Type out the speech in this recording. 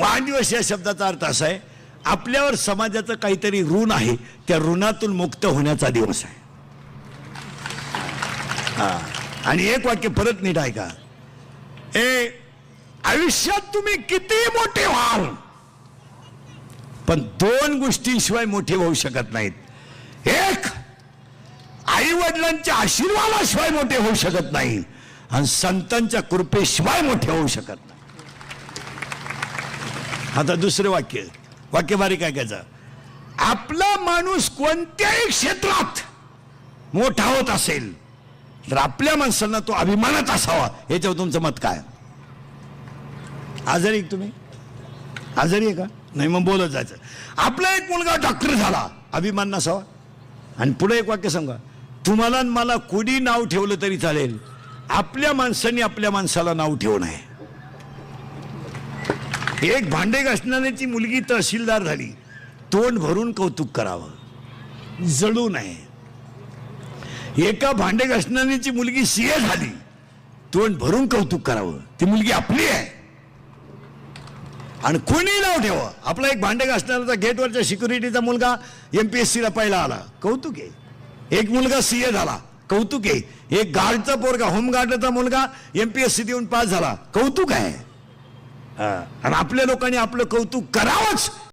वाढदिवस या शब्दाचा अर्थ असा आहे आपल्यावर समाजाचं काहीतरी ऋण आहे त्या ऋणातून मुक्त होण्याचा दिवस आहे. हा. आणि एक वाक्य परत नीट का ए आयुष्यात तुम्ही किती मोठे व्हाल? पण दोन गोष्टीशिवाय मोठे होऊ शकत नाहीत. एक आई वडिलांच्या आशीर्वादाशिवाय मोठे होऊ शकत नाही. आणि संतांच्या कृपेशिवाय मोठे होऊ शकत नाही. आता दुसरं वाक्य. वाक्य बारीक ऐकायचं आपला माणूस कोणत्याही क्षेत्रात मोठा होत असेल तर आपल्या माणसांना तो अभिमानात असावा याच्यावर तुमचं मत काय? आजारी तुम्ही? आजारी आहे का? नाही मग बोलत जायचं. आपला एक मुलगा डॉक्टर झाला अभिमान नसावा. आणि पुढे एक वाक्य सांगा. तुम्हाला मला कोणी नाव ठेवलं तरी चालेल. आपल्या माणसांनी आपल्या माणसाला नाव ठेवू नये. एक भांडे घासणाऱ्याची मुलगी तहसीलदार झाली. तोंड भरून कौतुक करावं. जळू नये. एका भांडे घासणाऱ्याची मुलगी सीए झाली. तोंड भरून कौतुक करावं. ती मुलगी आपली आहे. आणि कोणी नाव ठेवा. आपला एक भांडे घासणारा गेटवरच्या सिक्युरिटीचा मुलगा एमपीएससी ला पहिला आला. कौतुक आहे. एक मुलगा सीए झाला. कौतुक आहे. एक गार्डचा पोरगा होमगार्डचा मुलगा एमपीएससी देऊन पास झाला. कौतुक आहे. आणि आपल्या लोकांनी आपलं कौतुक करावंच.